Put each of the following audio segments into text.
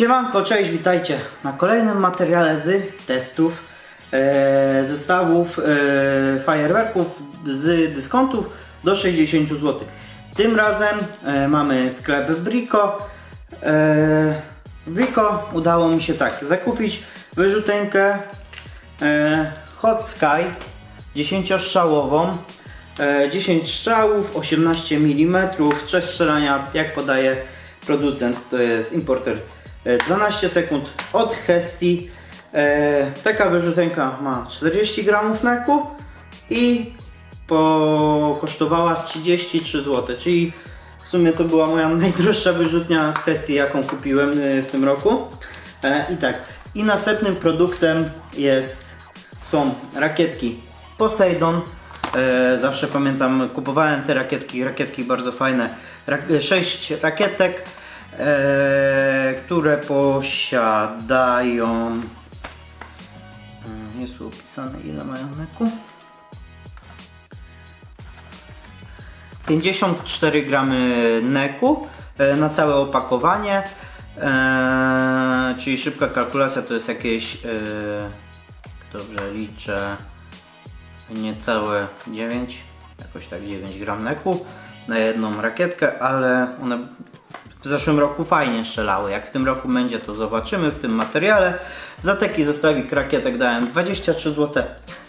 Siemanko, cześć, witajcie na kolejnym materiale z testów e, zestawów e, fajerwerków z dyskontów do 60 zł. Tym razem e, mamy sklep Brico. E, Brico udało mi się tak zakupić wyrzutenkę e, Hot Sky 10-strzałową. E, 10 strzałów, 18 mm, czas strzelania, jak podaje producent, to jest importer e, 12 sekund od Hesti. E, taka wyrzutenka ma 40 gramów neku i po, kosztowała 33 zł, czyli w sumie to była moja najdroższa wyrzutnia z Hesti, jaką kupiłem e, w tym roku. E, I tak, i następnym produktem jest, są rakietki Poseidon. E, zawsze pamiętam, kupowałem te rakietki, rakietki bardzo fajne. Rak 6 rakietek, e, które posiadają. Mm, Jest tu opisane ile mają neku. 54 gramy neku e, na całe opakowanie. E, czyli szybka kalkulacja to jest jakieś, e, dobrze liczę, niecałe 9, jakoś tak 9 gram neku na jedną rakietkę, ale one w zeszłym roku fajnie strzelały. Jak w tym roku będzie, to zobaczymy w tym materiale. Za taki zestawik rakietek dałem 23 zł,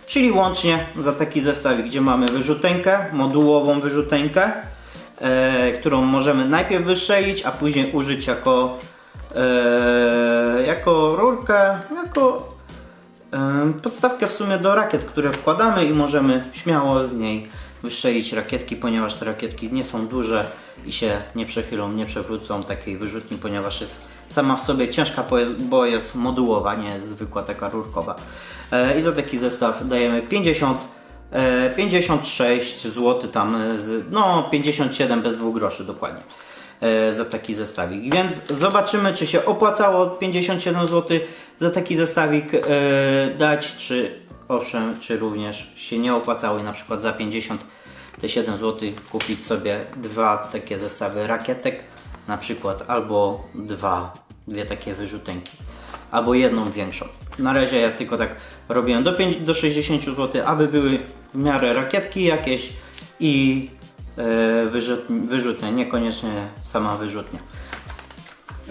czyli łącznie za taki zestawik, gdzie mamy wyrzutenkę, modułową wyrzutenkę, e, którą możemy najpierw wystrzelić, a później użyć jako, e, jako rurkę, jako Ym, podstawkę w sumie do rakiet, które wkładamy i możemy śmiało z niej wystrzelić rakietki, ponieważ te rakietki nie są duże i się nie przechylą, nie przewrócą takiej wyrzutni, ponieważ jest sama w sobie ciężka, bo jest, modułowa, nie jest zwykła taka rurkowa. E, I za taki zestaw dajemy 50 e, 56 zł tam z, no 57 bez dwóch groszy dokładnie e, za taki zestawik. Więc zobaczymy, czy się opłacało 57 zł za taki zestawik e, dać, czy owszem, czy również się nie opłacało i na przykład za 57 zł kupić sobie dwa takie zestawy rakietek, na przykład albo dwa, dwie takie wyrzutenki, albo jedną większą. Na razie ja tylko tak robiłem do, 5, do 60 zł, aby były w miarę rakietki jakieś i e, wyrzut, niekoniecznie sama wyrzutnia.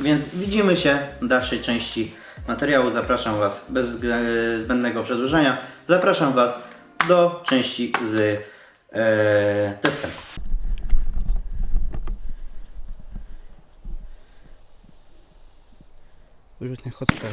Więc widzimy się w dalszej części materiału. Zapraszam Was bez e, zbędnego przedłużenia. Zapraszam Was do części z e, testem. Wyrzutnia hot spray.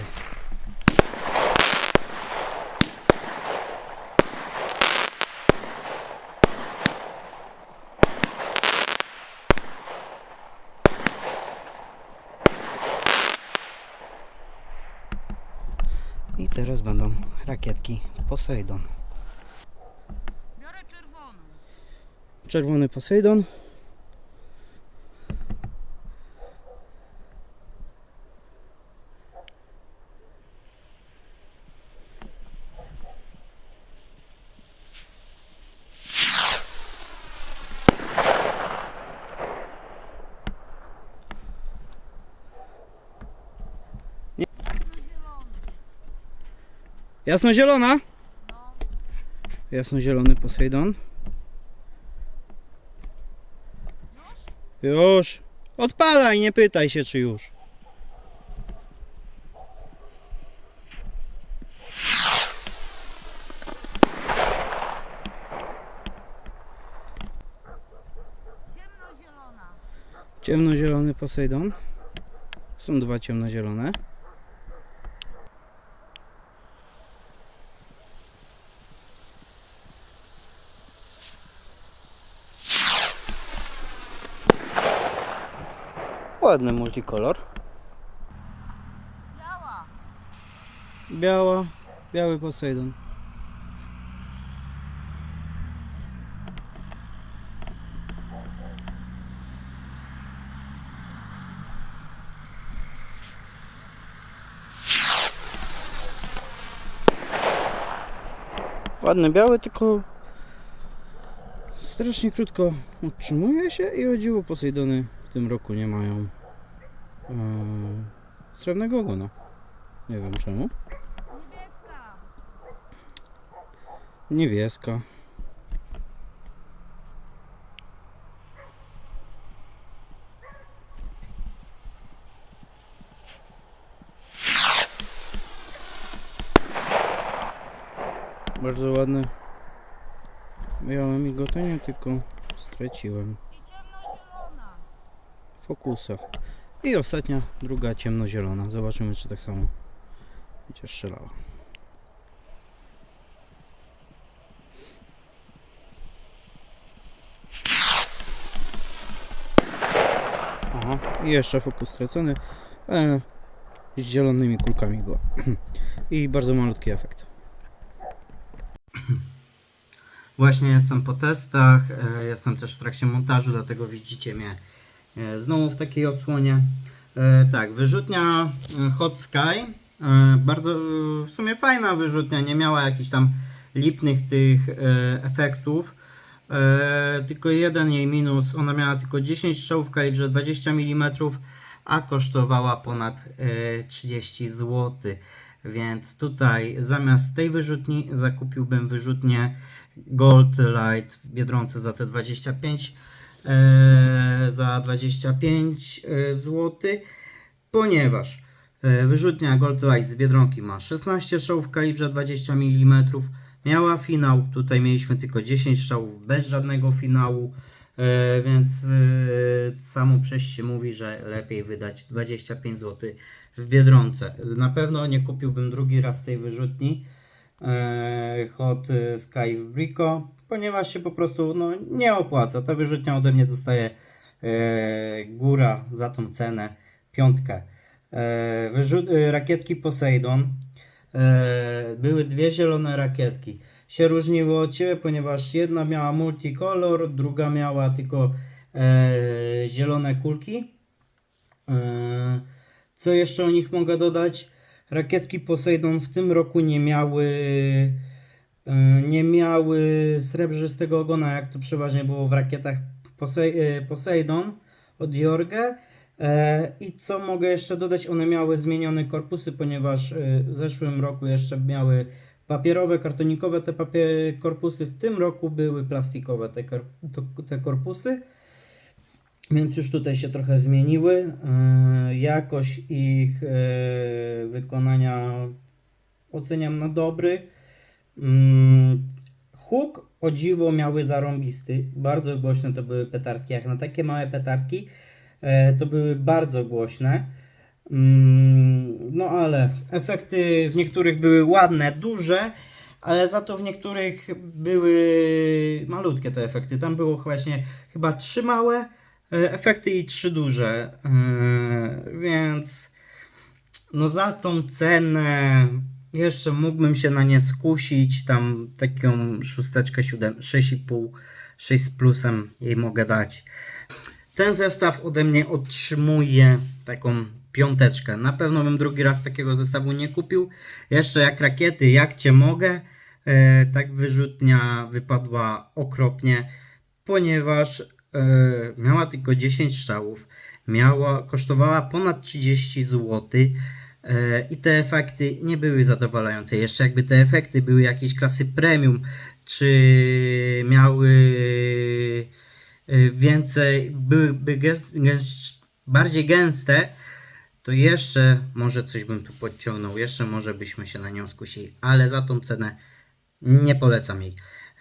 I teraz będą rakietki Poseidon. Biorę czerwoną. Czerwony Poseidon. Jasnozielona? Jasnozielony Poseidon. Już. Odpalaj, nie pytaj się czy już. Ciemnozielony Poseidon. Są dwa ciemnozielone. Ładny multikolor. Biała. Biała, biały Poseidon. Ładny biały, tylko strasznie krótko utrzymuje się i o dziwo Poseidony w tym roku nie mają e, srebrnego ogona. Nie wiem czemu. Niebieska. Bardzo ładne. Miałem migotanie, tylko straciłem fokusa. I ostatnia, druga ciemnozielona. Zobaczymy, czy tak samo będzie strzelała. Aha, i jeszcze fokus stracony, ale z zielonymi kulkami była. I bardzo malutki efekt. Właśnie jestem po testach, e, jestem też w trakcie montażu, dlatego widzicie mnie e, znowu w takiej odsłonie. E, Tak, wyrzutnia e, Hot Sky, e, bardzo e, w sumie fajna wyrzutnia, nie miała jakichś tam lipnych tych e, efektów. E, tylko jeden jej minus, ona miała tylko 10 strzałów w kalibrze 20 mm, a kosztowała ponad e, 30 zł. Więc tutaj zamiast tej wyrzutni zakupiłbym wyrzutnię Gold Light w Biedronce za te 25 e, za 25 e, zł, ponieważ e, wyrzutnia Gold Light z Biedronki ma 16 strzałów w kalibrze 20 mm, miała finał, tutaj mieliśmy tylko 10 strzałów bez żadnego finału, e, więc samo przejście mówi, że lepiej wydać 25 zł w Biedronce. Na pewno nie kupiłbym drugi raz tej wyrzutni Hot Sky w Brico, ponieważ się po prostu no, nie opłaca. Ta wyrzutnia ode mnie dostaje e, góra za tą cenę, piątkę. E, wyrzut, e, rakietki Poseidon. E, były dwie zielone rakietki. Się różniły od Ciebie, ponieważ jedna miała multicolor, druga miała tylko e, zielone kulki. E, co jeszcze o nich mogę dodać? Rakietki Poseidon w tym roku nie miały e, nie miały srebrzystego ogona, jak to przeważnie było w rakietach e, Poseidon od Jorge. E, I co mogę jeszcze dodać? One miały zmienione korpusy, ponieważ w zeszłym roku jeszcze miały papierowe, kartonikowe te papie- korpusy. W tym roku były plastikowe te, te korpusy. Więc już tutaj się trochę zmieniły. E, Jakość ich e, wykonania oceniam na dobry. Mm, Huk o dziwo miały zarąbisty. Bardzo głośne to były petardki. Jak na takie małe petardki e, to były bardzo głośne. Mm, No ale efekty w niektórych były ładne, duże, ale za to w niektórych były malutkie te efekty. Tam było właśnie chyba trzy małe efekty i trzy duże. E, Więc no za tą cenę jeszcze mógłbym się na nie skusić. Tam taką szósteczkę, siódem, 6,5, 6 z plusem jej mogę dać. Ten zestaw ode mnie otrzymuje taką piąteczkę. Na pewno bym drugi raz takiego zestawu nie kupił. Jeszcze jak rakiety, jak cię mogę, e, tak wyrzutnia wypadła okropnie, ponieważ e, miała tylko 10 strzałów, miała, kosztowała ponad 30 zł. E, I te efekty nie były zadowalające. Jeszcze jakby te efekty były jakiejś klasy premium, czy miały e, więcej, byłyby bardziej gęste, to jeszcze może coś bym tu podciągnął, jeszcze może byśmy się na nią skusili, ale za tą cenę nie polecam jej.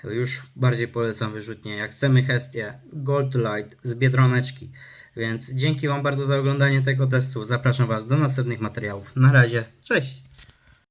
Już bardziej polecam wyrzutnie. Jak chcemy Hestię Gold Light z Biedroneczki. Więc dzięki Wam bardzo za oglądanie tego testu. Zapraszam Was do następnych materiałów. Na razie, cześć!